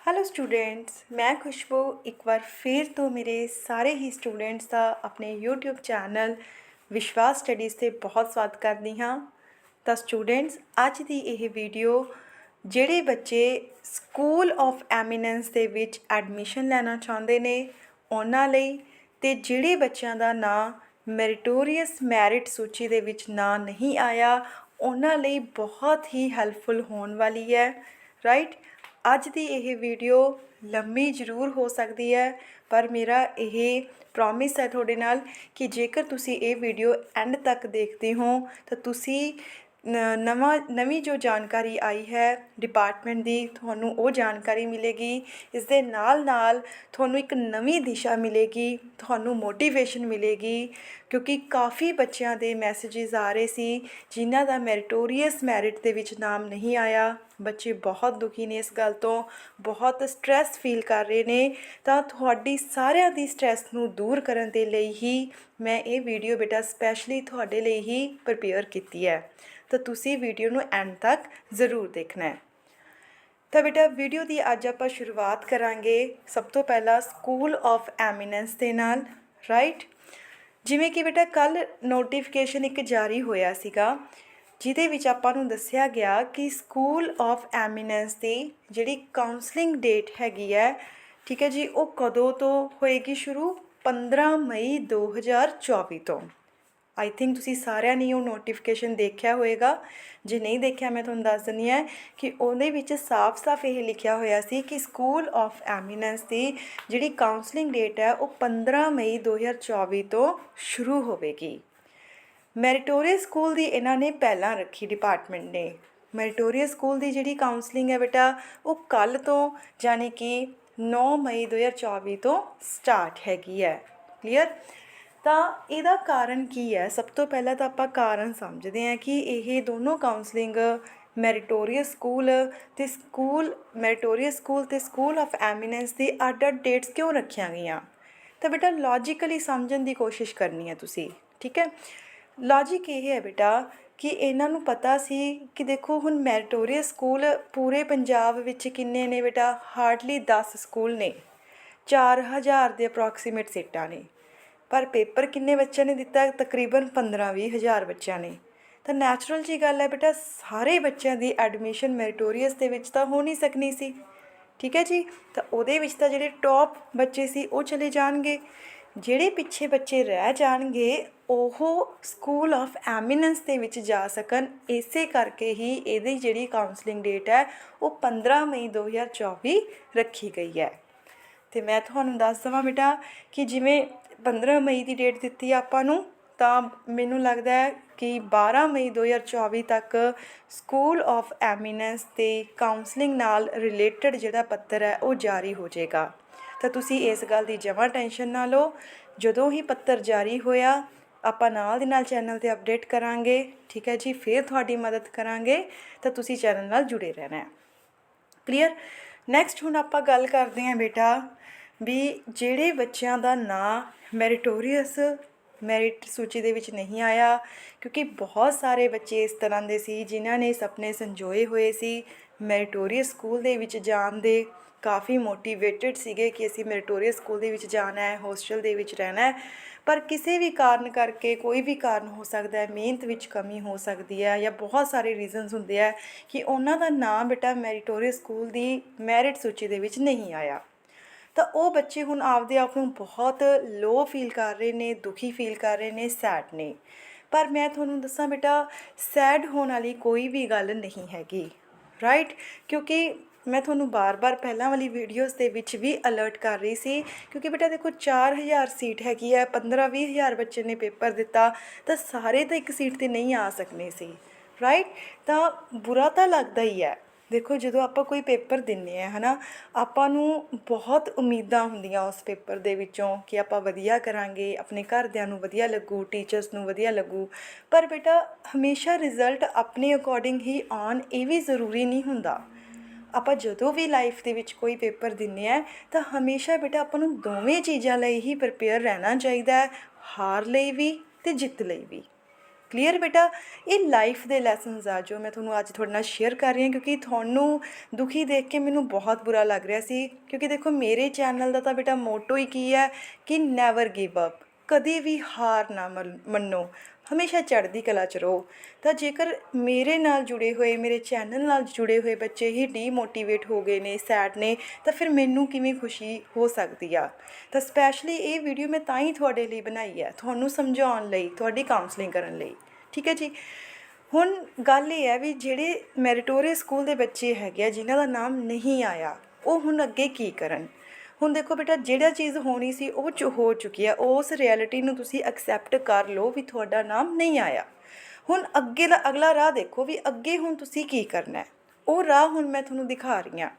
Hello students ਮੈਂ ਖੁਸ਼ਬੂ ਇੱਕ ਵਾਰ ਫਿਰ ਤੋਂ ਮੇਰੇ ਸਾਰੇ ਹੀ ਸਟੂਡੈਂਟਸ ਦਾ ਆਪਣੇ YouTube ਚੈਨਲ ਵਿਸ਼ਵਾਸ ਸਟੱਡੀਜ਼ ਤੇ ਬਹੁਤ ਸਵਾਗਤ ਕਰਦੀ ਹਾਂ। ਤਾਂ ਸਟੂਡੈਂਟਸ ਅੱਜ ਦੀ ਇਹ ਵੀਡੀਓ ਜਿਹੜੇ ਬੱਚੇ ਸਕੂਲ ਆਫ ਐਮੀਨੈਂਸ ਦੇ ਵਿੱਚ ਐਡਮਿਸ਼ਨ ਲੈਣਾ ਚਾਹੁੰਦੇ ਨੇ, ਉਹਨਾਂ ਲਈ ਤੇ ਜਿਹੜੇ ਬੱਚਿਆਂ ਦਾ ਨਾਂ ਮੈਰੀਟੋਰੀਅਸ ਮੈਰਿਟ ਸੂਚੀ ਦੇ ਵਿੱਚ ਨਾਂ ਨਹੀਂ ਆਇਆ, ਉਹਨਾਂ ਲਈ ਬਹੁਤ ਹੀ ਹੈਲਪਫੁਲ ਹੋਣ ਵਾਲੀ ਹੈ ਰਾਈਟ ਅੱਜ ਦੀ ਇਹ ਵੀਡੀਓ ਲੰਮੀ ਜ਼ਰੂਰ ਹੋ ਸਕਦੀ ਹੈ, ਪਰ ਮੇਰਾ ਇਹ ਪ੍ਰੋਮਿਸ ਹੈ ਤੁਹਾਡੇ ਨਾਲ ਕਿ ਜੇਕਰ ਤੁਸੀਂ ਇਹ ਵੀਡੀਓ ਐਂਡ ਤੱਕ ਦੇਖਦੇ ਹੋ, ਤਾਂ ਤੁਸੀਂ ਨਵਾਂ, ਨਵੀਂ ਜੋ ਜਾਣਕਾਰੀ ਆਈ ਹੈ ਡਿਪਾਰਟਮੈਂਟ ਦੀ, ਤੁਹਾਨੂੰ ਉਹ ਜਾਣਕਾਰੀ ਮਿਲੇਗੀ। ਇਸ ਦੇ ਨਾਲ ਨਾਲ ਤੁਹਾਨੂੰ ਇੱਕ ਨਵੀਂ ਦਿਸ਼ਾ ਮਿਲੇਗੀ, ਤੁਹਾਨੂੰ ਮੋਟੀਵੇਸ਼ਨ ਮਿਲੇਗੀ, ਕਿਉਂਕਿ ਕਾਫੀ ਬੱਚਿਆਂ ਦੇ ਮੈਸੇजेस ਆ ਰਹੇ ਸੀ, ਜਿਨ੍ਹਾਂ ਦਾ ਮੈਰੀਟੋਰੀਅਸ ਮੈਰਿਟ ਦੇ ਵਿੱਚ ਨਾਮ ਨਹੀਂ ਆਇਆ। ਬੱਚੇ ਬਹੁਤ ਦੁਖੀ ਨੇ ਇਸ ਗੱਲ ਤੋਂ, ਬਹੁਤ ਸਟ੍ਰੈਸ ਫੀਲ ਕਰ ਰਹੇ ਨੇ, ਤਾਂ ਤੁਹਾਡੀ ਸਾਰਿਆਂ ਦੀ ਸਟ੍ਰੈਸ ਨੂੰ ਦੂਰ ਕਰਨ ਦੇ ਲਈ ਹੀ ਮੈਂ ਇਹ ਵੀਡੀਓ ਬੇਟਾ ਸਪੈਸ਼ਲੀ ਤੁਹਾਡੇ ਲਈ ਹੀ ਪ੍ਰਪੇਅਰ ਕੀਤੀ ਹੈ। ਤਾਂ ਤੁਸੀਂ ਵੀਡੀਓ ਨੂੰ ਐਂਡ ਤੱਕ ਜ਼ਰੂਰ ਦੇਖਣਾ ਹੈ। ਤਾਂ ਬੇਟਾ ਵੀਡੀਓ ਦੀ ਅੱਜ ਆਪਾਂ ਸ਼ੁਰੂਆਤ ਕਰਾਂਗੇ ਸਭ ਤੋਂ ਪਹਿਲਾਂ ਸਕੂਲ ਆਫ ਐਮੀਨੈਂਸ ਦੇ ਨਾਲ ਰਾਈਟ ਜਿਵੇਂ ਕਿ ਬੇਟਾ ਕੱਲ ਨੋਟੀਫਿਕੇਸ਼ਨ ਇੱਕ ਜਾਰੀ ਹੋਇਆ ਸੀਗਾ ਜਿਹਦੇ ਵਿੱਚ ਆਪਾਂ ਨੂੰ ਦੱਸਿਆ ਗਿਆ ਕਿ ਸਕੂਲ ਆਫ ਐਮੀਨੈਂਸ ਦੀ ਜਿਹੜੀ ਕਾਉਂਸਲਿੰਗ ਡੇਟ ਹੈਗੀ ਹੈ, ਠੀਕ ਹੈ ਜੀ, ਉਹ ਕਦੋਂ ਤੋਂ ਹੋਏਗੀ ਸ਼ੁਰੂ? 15 ਮਈ 2024 ਤੋਂ। ਆਈ ਥਿੰਕ ਤੁਸੀਂ ਸਾਰਿਆਂ ਨੇ ਉਹ ਨੋਟੀਫਿਕੇਸ਼ਨ ਦੇਖਿਆ ਹੋਵੇਗਾ ਜੇ ਨਹੀਂ ਦੇਖਿਆ, ਮੈਂ ਤੁਹਾਨੂੰ ਦੱਸ ਦਿੰਦੀ ਹਾਂ ਕਿ ਉਹਦੇ ਵਿੱਚ ਸਾਫ਼-ਸਾਫ਼ ਇਹ ਲਿਖਿਆ ਹੋਇਆ ਸੀ ਕਿ ਸਕੂਲ ਆਫ ਐਮੀਨੈਂਸ ਦੀ ਜਿਹੜੀ ਕਾਉਂਸਲਿੰਗ ਡੇਟ ਹੈ, ਉਹ 15 ਮਈ 2024 ਤੋਂ ਸ਼ੁਰੂ ਹੋਵੇਗੀ। ਮੈਰੀਟੋਰੀਅਸ ਸਕੂਲ ਦੀ ਇਹਨਾਂ ਨੇ ਪਹਿਲਾਂ ਰੱਖੀ ਡਿਪਾਰਟਮੈਂਟ ਨੇ। ਮੈਰੀਟੋਰੀਅਸ ਸਕੂਲ ਦੀ ਜਿਹੜੀ ਕਾਉਂਸਲਿੰਗ ਹੈ ਬੇਟਾ, ਉਹ ਕੱਲ ਤੋਂ ਯਾਨੀ ਕਿ 9 ਮਈ 2024 ਤੋਂ ਸਟਾਰਟ ਹੈਗੀ ਹੈ। ਕਲੀਅਰ ਤਾਂ ਇਹਦਾ ਕਾਰਨ ਕੀ ਹੈ? ਸਭ ਤੋਂ ਪਹਿਲਾਂ ਤਾਂ ਆਪਾਂ ਕਾਰਨ ਸਮਝਦੇ ਹਾਂ ਕਿ ਇਹ ਦੋਨੋਂ ਕਾਉਂਸਲਿੰਗ ਮੈਰੀਟੋਰੀਅਸ ਸਕੂਲ ਤੇ ਸਕੂਲ, ਮੈਰੀਟੋਰੀਅਸ ਸਕੂਲ ਤੇ ਸਕੂਲ ਆਫ ਐਮੀਨੈਂਸ ਦੀ ਅੱਡ-ਅੱਡ ਡੇਟਸ ਕਿਉਂ ਰੱਖੀਆਂ ਗਈਆਂ? ਤਾਂ ਬੇਟਾ ਲੌਜੀਕਲੀ ਸਮਝਣ ਦੀ ਕੋਸ਼ਿਸ਼ ਕਰਨੀ ਹੈ ਤੁਸੀਂ, ਠੀਕ ਹੈ? ਲੌਜੀਕ ਇਹ ਹੈ ਬੇਟਾ? ਕਿ ਇਹਨਾਂ ਨੂੰ ਪਤਾ ਸੀ ਕਿ ਦੇਖੋ ਹੁਣ ਮੈਰੀਟੋਰੀਅਸ ਸਕੂਲ ਪੂਰੇ ਪੰਜਾਬ ਵਿੱਚ ਕਿੰਨੇ ਨੇ ਬੇਟਾ? ਹਾਰਡਲੀ 10 ਸਕੂਲ ਨੇ। 4000 ਦੇ ਅਪਰੋਕਸੀਮੇਟ ਸੀਟਾਂ ਨੇ। ਪਰ ਪੇਪਰ ਕਿੰਨੇ ਬੱਚਿਆਂ ਨੇ ਦਿੱਤਾ? ਤਕਰੀਬਨ 15-20 ਹਜ਼ਾਰ ਬੱਚਿਆਂ ਨੇ। ਤਾਂ ਨੈਚੁਰਲ ਜੀ ਗੱਲ ਹੈ ਬੇਟਾ, ਸਾਰੇ ਬੱਚਿਆਂ ਦੀ ਐਡਮਿਸ਼ਨ ਮੈਰੀਟੋਰੀਅਸ ਦੇ ਵਿੱਚ ਤਾਂ ਹੋ ਨਹੀਂ ਸਕਣੀ ਸੀ। ਠੀਕ ਹੈ ਜੀ? ਤਾਂ ਉਹਦੇ ਵਿੱਚ ਤਾਂ ਜਿਹੜੇ ਟੌਪ ਬੱਚੇ ਸੀ ਉਹ ਚਲੇ ਜਾਣਗੇ। ਜਿਹੜੇ ਪਿੱਛੇ ਬੱਚੇ ਰਹਿ ਜਾਣਗੇ ਉਹ ਸਕੂਲ ਆਫ ਐਮੀਨੈਂਸ ਦੇ ਵਿੱਚ ਜਾ ਸਕਣ, ਇਸੇ ਕਰਕੇ ਹੀ ਇਹਦੀ ਜਿਹੜੀ ਕਾਉਂਸਲਿੰਗ ਡੇਟ ਹੈ, ਉਹ 15 ਮਈ 2024 ਰੱਖੀ ਗਈ ਹੈ। ਤੇ ਮੈਂ ਤੁਹਾਨੂੰ ਦੱਸ ਦਵਾਂ ਬੇਟਾ ਕਿ ਜਿਵੇਂ 15 ਮਈ ਦੀ ਡੇਟ ਦਿੱਤੀ ਆਪਾਂ ਨੂੰ, ਤਾਂ ਮੈਨੂੰ ਲੱਗਦਾ ਹੈ ਕਿ 12 ਮਈ 2024 ਤੱਕ ਸਕੂਲ ਆਫ ਐਮੀਨੈਂਸ ਤੇ ਕਾਉਂਸਲਿੰਗ ਨਾਲ ਰਿਲੇਟਡ ਜਿਹੜਾ ਪੱਤਰ ਹੈ, ਉਹ ਜਾਰੀ ਹੋ ਜਾਏਗਾ। ਤਾਂ ਤੁਸੀਂ ਇਸ ਗੱਲ ਦੀ ਜਮਾਂ ਟੈਨਸ਼ਨ ਨਾ ਲਓ। ਜਦੋਂ ਹੀ ਪੱਤਰ ਜਾਰੀ ਹੋਇਆ ਆਪਾਂ ਨਾਲ ਦੀ ਨਾਲ ਚੈਨਲ ਤੇ ਅਪਡੇਟ ਕਰਾਂਗੇ, ਠੀਕ ਹੈ ਜੀ? ਫਿਰ ਤੁਹਾਡੀ ਮਦਦ ਕਰਾਂਗੇ, ਤਾਂ ਤੁਸੀਂ ਚੈਨਲ ਨਾਲ ਜੁੜੇ ਰਹਿਣਾ ਹੈ। ਕਲੀਅਰ ਨੈਕਸਟ ਹੁਣ ਆਪਾਂ ਗੱਲ ਕਰਦੇ ਹਾਂ ਬੇਟਾ ਵੀ ਜਿਹੜੇ ਬੱਚਿਆਂ ਦਾ ਨਾਂ ਮੈਰੀਟੋਰੀਅਸ ਮੈਰਿਟ ਸੂਚੀ ਦੇ ਵਿੱਚ ਨਹੀਂ ਆਇਆ, ਕਿਉਂਕਿ ਬਹੁਤ ਸਾਰੇ ਬੱਚੇ ਇਸ ਤਰ੍ਹਾਂ ਦੇ ਸੀ ਜਿਨ੍ਹਾਂ ਨੇ ਸੁਪਨੇ ਸੰਜੋਏ ਹੋਏ ਸੀ ਮੈਰੀਟੋਰੀਅਸ ਸਕੂਲ ਦੇ ਵਿੱਚ ਜਾਣ ਦੇ। ਕਾਫੀ ਮੋਟੀਵੇਟਿਡ ਸੀਗੇ ਕਿ ਅਸੀਂ ਮੈਰੀਟੋਰੀਅਸ ਸਕੂਲ ਦੇ ਵਿੱਚ ਜਾਣਾ ਹੈ ਹੋਸਟਲ ਦੇ ਵਿੱਚ ਰਹਿਣਾ ਹੈ। ਪਰ ਕਿਸੇ ਵੀ ਕਾਰਨ ਕਰਕੇ ਕੋਈ ਵੀ ਕਾਰਨ ਹੋ ਸਕਦਾ ਹੈ, ਮਿਹਨਤ ਵਿੱਚ ਕਮੀ ਹੋ ਸਕਦੀ ਹੈ ਜਾਂ ਬਹੁਤ ਸਾਰੇ ਰੀਜ਼ਨਸ ਹੁੰਦੇ ਆ ਕਿ ਉਹਨਾਂ ਦਾ ਨਾਮ ਬੇਟਾ ਮੈਰੀਟੋਰੀਅਸ ਸਕੂਲ ਦੀ ਮੈਰਿਟ ਸੂਚੀ ਦੇ ਵਿੱਚ ਨਹੀਂ ਆਇਆ। ਤਾਂ ਉਹ ਬੱਚੇ ਹੁਣ ਆਪਦੇ ਆਪ ਨੂੰ ਬਹੁਤ ਲੋ ਫੀਲ ਕਰ ਰਹੇ ਨੇ, ਦੁਖੀ ਫੀਲ ਕਰ ਰਹੇ ਨੇ ਸੈਡ ਨੇ। ਪਰ ਮੈਂ ਤੁਹਾਨੂੰ ਦੱਸਾਂ ਬੇਟਾ ਸੈਡ ਹੋਣ ਵਾਲੀ ਕੋਈ ਵੀ ਗੱਲ ਨਹੀਂ ਹੈਗੀ। ਰਾਈਟ ਕਿਉਂਕਿ ਮੈਂ ਤੁਹਾਨੂੰ ਬਾਰ-ਬਾਰ ਪਹਿਲਾਂ ਵਾਲੀ ਵੀਡੀਓਜ਼ ਦੇ ਵਿੱਚ ਵੀ ਅਲਰਟ ਕਰ ਰਹੀ ਸੀ, ਕਿਉਂਕਿ ਬੇਟਾ ਦੇਖੋ 4000 ਸੀਟ ਹੈਗੀ ਹੈ 15-20 ਹਜ਼ਾਰ ਬੱਚੇ ਨੇ ਪੇਪਰ ਦਿੱਤਾ, ਤਾਂ ਸਾਰੇ ਤਾਂ ਇੱਕ ਸੀਟ ਤੇ ਨਹੀਂ ਆ ਸਕਨੇ ਸੀ ਰਾਈਟ ਤਾਂ ਬੁਰਾ ਤਾਂ ਲੱਗਦਾ ਹੀ ਹੈ। ਦੇਖੋ ਜਦੋਂ ਆਪਾਂ ਕੋਈ ਪੇਪਰ ਦਿੰਨੇ ਆ, ਹਨਾ, ਆਪਾਂ ਨੂੰ ਬਹੁਤ ਉਮੀਦਾਂ ਹੁੰਦੀਆਂ ਉਸ ਪੇਪਰ ਦੇ ਵਿੱਚੋਂ ਕਿ ਆਪਾਂ ਵਧੀਆ ਕਰਾਂਗੇ, ਆਪਣੇ ਘਰਦਿਆਂ ਨੂੰ ਵਧੀਆ ਲੱਗੂ ਟੀਚਰਸ ਨੂੰ ਵਧੀਆ ਲੱਗੂ, ਪਰ ਬੇਟਾ ਹਮੇਸ਼ਾ ਰਿਜ਼ਲਟ ਆਪਣੇ ਅਕੋਰਡਿੰਗ ਹੀ ਆਉਣ, ਇਹ ਵੀ ਜ਼ਰੂਰੀ ਨਹੀਂ ਹੁੰਦਾ। ਆਪਾਂ ਜਦੋਂ ਵੀ ਲਾਈਫ ਦੇ ਵਿੱਚ ਕੋਈ ਪੇਪਰ ਦਿੰਨੇ ਆ, ਤਾਂ ਹਮੇਸ਼ਾ ਬੇਟਾ ਆਪਾਂ ਨੂੰ ਦੋਵੇਂ ਚੀਜ਼ਾਂ ਲਈ ਹੀ ਪ੍ਰਪੇਅਰ ਰਹਿਣਾ ਚਾਹੀਦਾ ਹੈ, ਹਾਰ ਲਈ ਵੀ ਤੇ ਜਿੱਤ ਲਈ ਵੀ। ਕਲੀਅਰ ਬੇਟਾ? ਇਹ ਲਾਈਫ ਦੇ ਲੈਸਨਸ ਆ ਜੋ ਮੈਂ ਤੁਹਾਨੂੰ ਅੱਜ ਤੁਹਾਡੇ ਨਾਲ ਸ਼ੇਅਰ ਕਰ ਰਹੀ ਹਾਂ, ਕਿਉਂਕਿ ਤੁਹਾਨੂੰ ਦੁਖੀ ਦੇਖ ਕੇ ਮੈਨੂੰ ਬਹੁਤ ਬੁਰਾ ਲੱਗ ਰਿਹਾ ਸੀ। ਕਿਉਂਕਿ ਦੇਖੋ, ਮੇਰੇ ਚੈਨਲ ਦਾ ਤਾਂ ਬੇਟਾ ਮੋਟੋ ਹੀ ਕੀ ਹੈ? ਕਿ ਨੈਵਰ ਗਿਵ ਅਪ ਕਦੇ ਵੀ ਹਾਰ ਨਾ ਮੰਨ- ਮੰਨੋ। ਹਮੇਸ਼ਾ ਚੜ੍ਹਦੀ ਕਲਾ ਚ ਰਹੋ। ਤਾਂ ਜੇਕਰ ਮੇਰੇ ਨਾਲ ਜੁੜੇ ਹੋਏ, ਮੇਰੇ ਚੈਨਲ ਨਾਲ ਜੁੜੇ ਹੋਏ ਬੱਚੇ ਹੀ ਡੀਮੋਟੀਵੇਟ ਹੋ ਗਏ ਨੇ ਸੈਡ ਨੇ, ਤਾਂ ਫਿਰ ਮੈਨੂੰ ਕਿਵੇਂ ਖੁਸ਼ੀ ਹੋ ਸਕਦੀ ਆ? ਤਾਂ ਸਪੈਸ਼ਲੀ ਇਹ ਵੀਡੀਓ ਮੈਂ ਤਾਂ ਹੀ ਤੁਹਾਡੇ ਲਈ ਬਣਾਈ ਹੈ ਤੁਹਾਨੂੰ ਸਮਝਾਉਣ ਲਈ, ਤੁਹਾਡੀ ਕਾਉਂਸਲਿੰਗ ਕਰਨ ਲਈ। ਠੀਕ ਹੈ ਜੀ? ਹੁਣ ਗੱਲ ਇਹ ਹੈ ਵੀ ਜਿਹੜੇ ਮੈਰੀਟੋਰੀਅਸ ਸਕੂਲ ਦੇ ਬੱਚੇ ਹੈਗੇ ਆ, ਜਿਨ੍ਹਾਂ ਦਾ ਨਾਮ ਨਹੀਂ ਆਇਆ, ਉਹ ਹੁਣ ਅੱਗੇ ਕੀ ਕਰਨ? ਹੁਣ ਦੇਖੋ ਬੇਟਾ, ਜਿਹੜਾ ਚੀਜ਼ ਹੋਣੀ ਸੀ ਉਹ ਚ ਹੋ ਚੁੱਕੀ ਹੈ ਉਸ ਰਿਐਲਿਟੀ ਨੂੰ ਤੁਸੀਂ ਐਕਸੈਪਟ ਕਰ ਲਓ ਵੀ ਤੁਹਾਡਾ ਨਾਮ ਨਹੀਂ ਆਇਆ। ਹੁਣ ਅੱਗੇ ਦਾ ਅਗਲਾ ਰਾਹ ਦੇਖੋ ਵੀ ਅੱਗੇ ਹੁਣ ਤੁਸੀਂ ਕੀ ਕਰਨਾ ਹੈ। ਉਹ ਰਾਹ ਹੁਣ ਮੈਂ ਤੁਹਾਨੂੰ ਦਿਖਾ ਰਹੀ ਹਾਂ।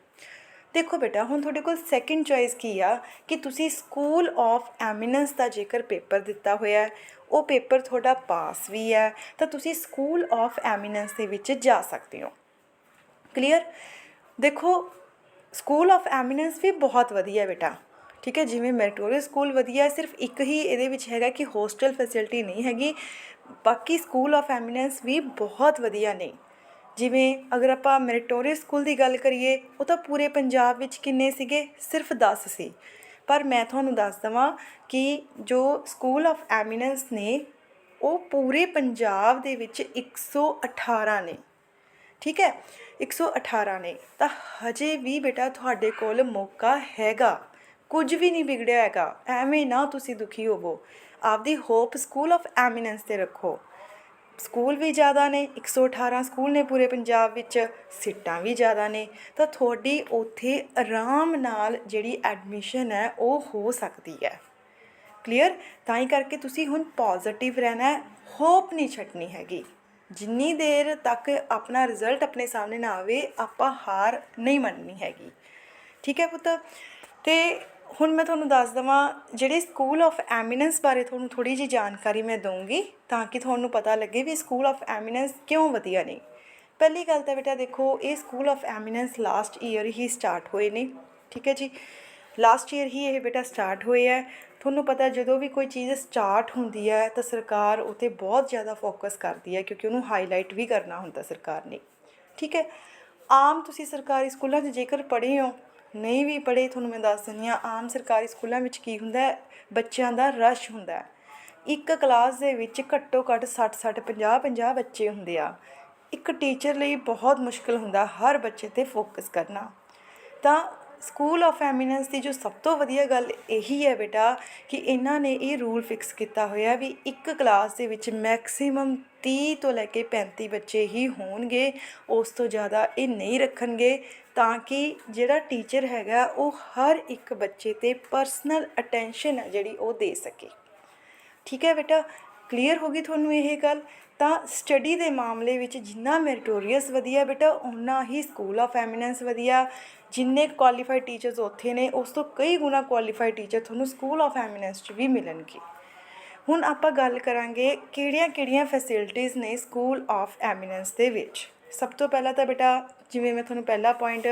ਦੇਖੋ ਬੇਟਾ, ਹੁਣ ਤੁਹਾਡੇ ਕੋਲ ਸੈਕਿੰਡ ਚੋਇਸ ਕੀ ਆ? ਕਿ ਤੁਸੀਂ ਸਕੂਲ ਆਫ ਐਮੀਨੈਂਸ ਦਾ ਜੇਕਰ ਪੇਪਰ ਦਿੱਤਾ ਹੋਇਆ ਉਹ ਪੇਪਰ ਤੁਹਾਡਾ ਪਾਸ ਵੀ ਹੈ, ਤਾਂ ਤੁਸੀਂ ਸਕੂਲ ਆਫ ਐਮੀਨੈਂਸ ਦੇ ਵਿੱਚ ਜਾ ਸਕਦੇ ਹੋ। ਕਲੀਅਰ ਦੇਖੋ ਸਕੂਲ ਆਫ ਐਮੀਨੈਂਸ ਵੀ ਬਹੁਤ ਵਧੀਆ ਬੇਟਾ। ਠੀਕ ਹੈ, ਜਿਵੇਂ ਮੈਰੀਟੋਰੀਅਸ ਸਕੂਲ ਵਧੀਆ ਹੈ ਸਿਰਫ ਇੱਕ ਹੀ ਇਹਦੇ ਵਿੱਚ ਹੈਗਾ ਕਿ ਹੋਸਟਲ ਫੈਸਿਲਿਟੀ ਨਹੀਂ ਹੈਗੀ। ਬਾਕੀ ਸਕੂਲ ਆਫ ਐਮੀਨੈਂਸ ਵੀ ਬਹੁਤ ਵਧੀਆ ਨੇ। ਜਿਵੇਂ ਅਗਰ ਆਪਾਂ ਮੈਰੀਟੋਰੀਅਸ ਸਕੂਲ ਦੀ ਗੱਲ ਕਰੀਏ, ਉਹ ਤਾਂ ਪੂਰੇ ਪੰਜਾਬ ਵਿੱਚ ਕਿੰਨੇ ਸੀਗੇ? ਸਿਰਫ 10 ਸੀ। ਪਰ ਮੈਂ ਤੁਹਾਨੂੰ ਦੱਸ ਦਵਾਂ ਕਿ ਜੋ ਸਕੂਲ ਆਫ ਐਮੀਨੈਂਸ ਨੇ, ਉਹ ਪੂਰੇ ਪੰਜਾਬ ਦੇ ਵਿੱਚ 118 ਨੇ। ਠੀਕ ਹੈ 118 ਨੇ। ਤਾਂ ਹਜੇ ਵੀ ਬੇਟਾ ਤੁਹਾਡੇ ਕੋਲ ਮੌਕਾ ਹੈਗਾ। ਕੁਝ ਵੀ ਨਹੀਂ ਵਿਗੜਿਆ ਹੈਗਾ। ਐਵੇਂ ਨਾ ਤੁਸੀਂ ਦੁਖੀ ਹੋਵੋ। ਆਪਦੀ ਹੋਪ ਸਕੂਲ ਆਫ ਐਮੀਨੈਂਸ ਤੇ ਰੱਖੋ। ਸਕੂਲ ਵੀ ਜ਼ਿਆਦਾ ਨੇ। 118 ਸਕੂਲ ਨੇ ਪੂਰੇ ਪੰਜਾਬ ਵਿੱਚ। ਸੀਟਾਂ ਵੀ ਜ਼ਿਆਦਾ ਨੇ। ਤਾਂ ਤੁਹਾਡੀ ਉੱਥੇ ਆਰਾਮ ਨਾਲ ਜਿਹੜੀ ਐਡਮਿਸ਼ਨ ਹੈ, ਉਹ ਹੋ ਸਕਦੀ ਹੈ। ਕਲੀਅਰ? ਤਾਂ ਹੀ ਕਰਕੇ ਤੁਸੀਂ ਹੁਣ ਪੋਜ਼ਿਟਿਵ ਰਹਿਣਾ ਹੈ। ਹੋਪ ਨਹੀਂ ਛੱਡਣੀ ਹੈਗੀ। ਜਿੰਨੀ ਦੇਰ ਤੱਕ ਆਪਣਾ ਰਿਜ਼ਲਟ ਆਪਣੇ ਸਾਹਮਣੇ ਨਾ ਆਵੇ, ਆਪਾਂ ਹਾਰ ਨਹੀਂ ਮੰਨਣੀ ਹੈਗੀ। ਠੀਕ ਹੈ ਪੁੱਤ? ਤੇ ਹੁਣ ਮੈਂ ਤੁਹਾਨੂੰ ਦੱਸ ਦਵਾਂ, ਜਿਹੜੇ ਸਕੂਲ ਆਫ ਐਮੀਨੈਂਸ ਬਾਰੇ ਤੁਹਾਨੂੰ ਥੋੜੀ ਜੀ ਜਾਣਕਾਰੀ ਮੈਂ ਦਊਂਗੀ, ਤਾਂ ਕਿ ਤੁਹਾਨੂੰ ਪਤਾ ਲੱਗੇ ਵੀ ਸਕੂਲ ਆਫ ਐਮੀਨੈਂਸ ਕਿਉਂ ਵਧੀਆ ਨੇ। ਪਹਿਲੀ ਗੱਲ ਤਾਂ ਬੇਟਾ ਦੇਖੋ, ਇਹ school of eminence last year he start ਹੋਏ ਨੇ। ਠੀਕ ਹੈ ਜੀ? ਲਾਸਟ ਈਅਰ ਹੀ ਇਹ ਬੇਟਾ ਸਟਾਰਟ ਹੋਏ ਹੈ। ਤੁਹਾਨੂੰ ਪਤਾ ਜਦੋਂ ਵੀ ਕੋਈ ਚੀਜ਼ ਸਟਾਰਟ ਹੁੰਦੀ ਹੈ, ਤਾਂ ਸਰਕਾਰ ਉਤੇ ਬਹੁਤ ਜ਼ਿਆਦਾ ਫੋਕਸ ਕਰਦੀ ਹੈ, ਕਿਉਂਕਿ ਉਹਨੂੰ ਹਾਈਲਾਈਟ ਵੀ ਕਰਨਾ ਹੁੰਦਾ ਸਰਕਾਰ ਨੇ। ਠੀਕ ਹੈ? ਆਮ ਤੁਸੀਂ ਸਰਕਾਰੀ ਸਕੂਲਾਂ 'ਚ ਜੇਕਰ ਪੜ੍ਹੇ ਹੋ, ਨਹੀਂ ਵੀ ਪੜ੍ਹੇ, ਤੁਹਾਨੂੰ ਮੈਂ ਦੱਸ ਦਿੰਦੀ ਹਾਂ, ਆਮ ਸਰਕਾਰੀ ਸਕੂਲਾਂ ਵਿੱਚ ਕੀ ਹੁੰਦਾ ਹੈ, ਬੱਚਿਆਂ ਦਾ ਰਸ਼ ਹੁੰਦਾ ਹੈ। ਇੱਕ ਕਲਾਸ ਦੇ ਵਿੱਚ ਘੱਟੋ ਘੱਟ 60 60 50 50 ਬੱਚੇ ਹੁੰਦੇ ਆ। ਇੱਕ ਟੀਚਰ ਲਈ ਬਹੁਤ ਮੁਸ਼ਕਲ ਹੁੰਦਾ ਹਰ ਬੱਚੇ ਤੇ ਫੋਕਸ ਕਰਨਾ। ਤਾਂ ਸਕੂਲ ਆਫ ਐਮੀਨੈਂਸ ਦੀ ਜੋ ਸਭ ਤੋਂ ਵਧੀਆ ਗੱਲ ਇਹੀ ਹੈ ਬੇਟਾ ਕਿ ਇਹਨਾਂ ਨੇ ਇਹ ਰੂਲ ਫਿਕਸ ਕੀਤਾ ਹੋਇਆ ਵੀ ਇੱਕ ਕਲਾਸ ਦੇ ਵਿੱਚ ਮੈਕਸਿਮਮ 30 ਤੋਂ ਲੈ ਕੇ 35 ਬੱਚੇ ਹੀ ਹੋਣਗੇ, ਉਸ ਤੋਂ ਜ਼ਿਆਦਾ ਇਹ ਨਹੀਂ ਰੱਖਣਗੇ, ਤਾਂ ਕਿ ਜਿਹੜਾ ਟੀਚਰ ਹੈਗਾ ਉਹ ਹਰ ਇੱਕ ਬੱਚੇ ਤੇ ਪਰਸਨਲ ਅਟੈਂਸ਼ਨ ਹੈ ਜਿਹੜੀ ਉਹ ਦੇ ਸਕੇ। ਠੀਕ ਹੈ ਬੇਟਾ? ਕਲੀਅਰ ਹੋ ਗਈ ਤੁਹਾਨੂੰ ਇਹ ਗੱਲ? ਤਾਂ ਸਟੱਡੀ ਦੇ ਮਾਮਲੇ ਵਿੱਚ ਜਿੰਨਾ ਮੈਰੀਟੋਰੀਅਸ ਵਧੀਆ ਬੇਟਾ ਉਨਾ ਹੀ ਸਕੂਲ ਆਫ ਐਮੀਨੈਂਸ ਵਧੀਆ। ਜਿੰਨੇ ਕੁਆਲੀਫਾਈਡ ਟੀਚਰਸ ਉੱਥੇ ਨੇ, ਉਸ ਤੋਂ ਕਈ ਗੁਣਾ ਕੁਆਲੀਫਾਈਡ ਟੀਚਰ ਤੁਹਾਨੂੰ ਸਕੂਲ ਆਫ ਐਮੀਨੈਂਸ 'ਚ ਵੀ ਮਿਲਣਗੇ। ਹੁਣ ਆਪਾਂ ਗੱਲ ਕਰਾਂਗੇ ਕਿਹੜੀਆਂ-ਕਿਹੜੀਆਂ ਫੈਸਿਲਿਟੀਆਂ ਨੇ ਸਕੂਲ ਆਫ ਐਮੀਨੈਂਸ ਦੇ ਵਿੱਚ। ਸਭ ਤੋਂ ਪਹਿਲਾਂ ਤਾਂ ਬੇਟਾ, ਜਿਵੇਂ ਮੈਂ ਤੁਹਾਨੂੰ ਪਹਿਲਾ ਪੁਆਇੰਟ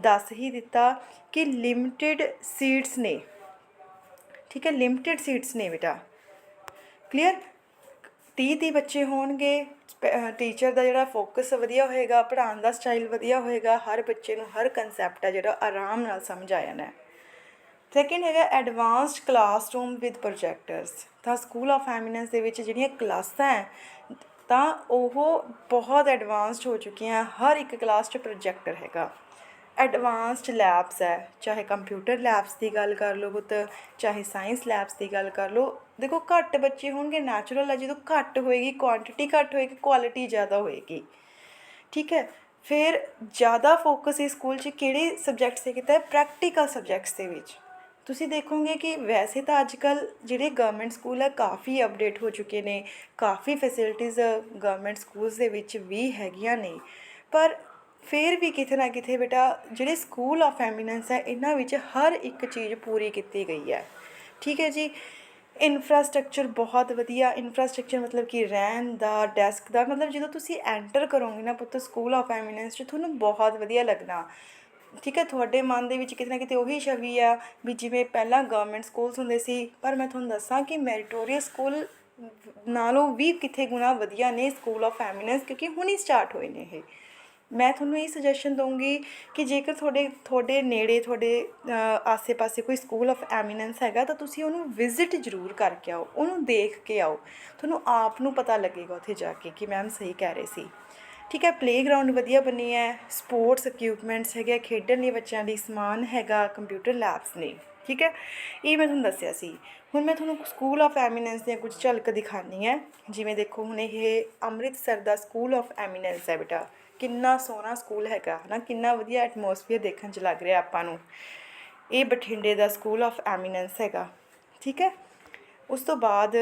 ਦੱਸ ਹੀ ਦਿੱਤਾ ਕਿ ਲਿਮਟਿਡ ਸੀਟਸ ਨੇ। ਠੀਕ ਹੈ ਲਿਮਟਿਡ ਸੀਟਸ ਨੇ ਬੇਟਾ। ਕਲੀਅਰ ਤੀਹ ਤੀਹ ਬੱਚੇ ਹੋਣਗੇ ਟੀਚਰ ਦਾ ਜਿਹੜਾ ਫੋਕਸ ਵਧੀਆ ਹੋਏਗਾ, ਪੜ੍ਹਾਉਣ ਦਾ ਸਟਾਈਲ ਵਧੀਆ ਹੋਏਗਾ, ਹਰ ਬੱਚੇ ਨੂੰ ਹਰ ਕਨਸੈਪਟ ਆ ਜਿਹੜਾ ਆਰਾਮ ਨਾਲ ਸਮਝ ਆ ਜਾਣਾ ਸੈਕਿੰਡ ਹੈਗਾ ਐਡਵਾਂਸਡ ਕਲਾਸਰੂਮ ਵਿਦ ਪ੍ਰੋਜੈਕਟਰਸ ਤਾਂ ਸਕੂਲ ਆਫ ਐਮੀਨੈਂਸ ਦੇ ਵਿੱਚ ਜਿਹੜੀਆਂ ਕਲਾਸਾਂ ਹੈ, ਤਾਂ ਉਹ ਬਹੁਤ ਐਡਵਾਂਸਡ ਹੋ ਚੁੱਕੀਆਂ, ਹਰ ਇੱਕ ਕਲਾਸ 'ਚ ਪ੍ਰੋਜੈਕਟਰ ਹੈਗਾ। ਐਡਵਾਂਸਡ ਲੈਬਸ ਹੈ, ਚਾਹੇ ਕੰਪਿਊਟਰ ਲੈਬਸ ਦੀ ਗੱਲ ਕਰ ਲਓ ਪੁੱਤ, ਚਾਹੇ ਸਾਇੰਸ ਲੈਬਸ ਦੀ ਗੱਲ ਕਰ ਲਓ ਦੇਖੋ ਘੱਟ ਬੱਚੇ ਹੋਣਗੇ ਨੈਚੁਰਲ ਹੈ ਜਦੋਂ ਘੱਟ ਹੋਏਗੀ ਕੁਆਂਟੀਟੀ ਘੱਟ ਹੋਏਗੀ ਕੁਆਲਿਟੀ ਜ਼ਿਆਦਾ ਹੋਏਗੀ। ਠੀਕ ਹੈ? ਫਿਰ ਜ਼ਿਆਦਾ ਫੋਕਸ ਇਸ ਸਕੂਲ 'ਚ ਕਿਹੜੇ ਸਬਜੈਕਟਸ ਤੇ ਕੀਤਾ ਹੈ? ਪ੍ਰੈਕਟੀਕਲ ਸਬਜੈਕਟਸ ਦੇ ਵਿੱਚ। ਤੁਸੀਂ ਦੇਖੋਗੇ ਕਿ ਵੈਸੇ ਤਾਂ ਅੱਜ ਕੱਲ ਜਿਹੜੇ ਗਵਰਨਮੈਂਟ ਸਕੂਲ ਹੈ ਕਾਫੀ ਅਪਡੇਟ ਹੋ ਚੁੱਕੇ ਨੇ। ਕਾਫੀ ਫੈਸਿਲਿਟੀਆਂ ਗਵਰਨਮੈਂਟ ਸਕੂਲਸ ਦੇ ਵਿੱਚ ਵੀ ਹੈਗੀਆਂ ਨੇ। ਪਰ ਫਿਰ ਵੀ ਕਿਤੇ ਨਾ ਕਿਤੇ ਬੇਟਾ, ਜਿਹੜੇ ਸਕੂਲ ਆਫ ਐਮੀਨੈਂਸ ਹੈ ਇਹਨਾਂ ਵਿੱਚ ਹਰ ਇੱਕ ਚੀਜ਼ ਪੂਰੀ ਕੀਤੀ ਗਈ ਹੈ। ਠੀਕ ਹੈ ਜੀ? ਇਨਫਰਾਸਟ੍ਰਕਚਰ ਬਹੁਤ ਵਧੀਆ। ਇਨਫਰਾਸਟ੍ਰਕਚਰ ਮਤਲਬ ਕਿ ਰਹਿਣ ਦਾ ਡੈਸਕ ਦਾ, ਮਤਲਬ ਜਦੋਂ ਤੁਸੀਂ ਐਂਟਰ ਕਰੋਗੇ ਨਾ ਪੁੱਤ ਸਕੂਲ ਆਫ ਐਮੀਨੈਂਸ 'ਚ, ਤੁਹਾਨੂੰ ਬਹੁਤ ਵਧੀਆ ਲੱਗਣਾ। ਠੀਕ ਹੈ, ਤੁਹਾਡੇ ਮਨ ਦੇ ਵਿੱਚ ਕਿਤੇ ਨਾ ਕਿਤੇ ਉਹੀ ਛਵੀ ਆ ਵੀ ਜਿਵੇਂ ਪਹਿਲਾਂ ਗਵਰਨਮੈਂਟ ਸਕੂਲਸ ਹੁੰਦੇ ਸੀ, ਪਰ ਮੈਂ ਤੁਹਾਨੂੰ ਦੱਸਾਂ ਕਿ ਮੈਰੀਟੋਰੀਅਸ ਸਕੂਲ ਨਾਲੋਂ ਵੀ ਕਿਥੇ ਗੁਣਾ ਵਧੀਆ ਨੇ ਸਕੂਲ ਆਫ ਐਮੀਨੈਂਸ ਕਿਉਂਕਿ ਹੁਣੀ ਸਟਾਰਟ ਹੋਏ ਨੇ ਇਹ। ਮੈਂ ਤੁਹਾਨੂੰ ਇਹ ਸੁਜੈਸ਼ਨ ਦਊਂਗੀ ਕਿ ਜੇਕਰ ਤੁਹਾਡੇ ਤੁਹਾਡੇ ਨੇੜੇ ਤੁਹਾਡੇ ਅ, ਆਸੇ-ਪਾਸੇ ਕੋਈ ਸਕੂਲ ਆਫ ਐਮੀਨੈਂਸ ਹੈਗਾ ਤਾਂ ਤੁਸੀਂ ਉਹਨੂੰ ਵਿਜ਼ਿਟ ਜ਼ਰੂਰ ਕਰਕੇ ਆਓ ਉਹਨੂੰ ਦੇਖ ਕੇ ਆਓ। ਤੁਹਾਨੂੰ ਆਪ ਨੂੰ ਪਤਾ ਲੱਗੇਗਾ ਉੱਥੇ ਜਾ ਕੇ ਕਿ ਮੈਮ ਸਹੀ ਕਹਿ ਰਹੇ ਸੀ। ਠੀਕ ਹੈ ਪਲੇਗਰਾਉਂਡ ਵਧੀਆ ਬਣੀ ਹੈ ਸਪੋਰਟਸ ਇਕਵਿਪਮੈਂਟਸ ਹੈਗੇ ਖੇਡਣ ਲਈ ਬੱਚਿਆਂ ਲਈ ਸਮਾਨ ਹੈਗਾ ਕੰਪਿਊਟਰ ਲੈਬਸ ਨੇ। ਠੀਕ ਹੈ ਇਹ ਮੈਂ ਤੁਹਾਨੂੰ ਦੱਸਿਆ ਸੀ। ਹੁਣ ਮੈਂ ਤੁਹਾਨੂੰ ਸਕੂਲ ਆਫ ਐਮੀਨੈਂਸ ਦੀਆਂ ਕੁਝ ਝਲਕ ਦਿਖਾਣੀ ਹੈ। ਜਿਵੇਂ ਦੇਖੋ ਹੁਣ ਇਹ ਅੰਮ੍ਰਿਤਸਰ ਦਾ ਸਕੂਲ ਆਫ ਐਮੀਨੈਂਸ ਹੈ ਬੇਟਾ। ਕਿੰਨਾ ਸੋਹਣਾ ਸਕੂਲ ਹੈਗਾ ਨਾ ਕਿੰਨਾ ਵਧੀਆ ਐਟਮੋਸਫੀਅਰ ਦੇਖਣ 'ਚ ਲੱਗ ਰਿਹਾ ਆਪਾਂ ਨੂੰ। ਇਹ ਬਠਿੰਡੇ ਦਾ ਸਕੂਲ ਆਫ ਐਮੀਨੈਂਸ ਹੈਗਾ ਠੀਕ ਹੈ? ਉਸ ਤੋਂ ਬਾਅਦ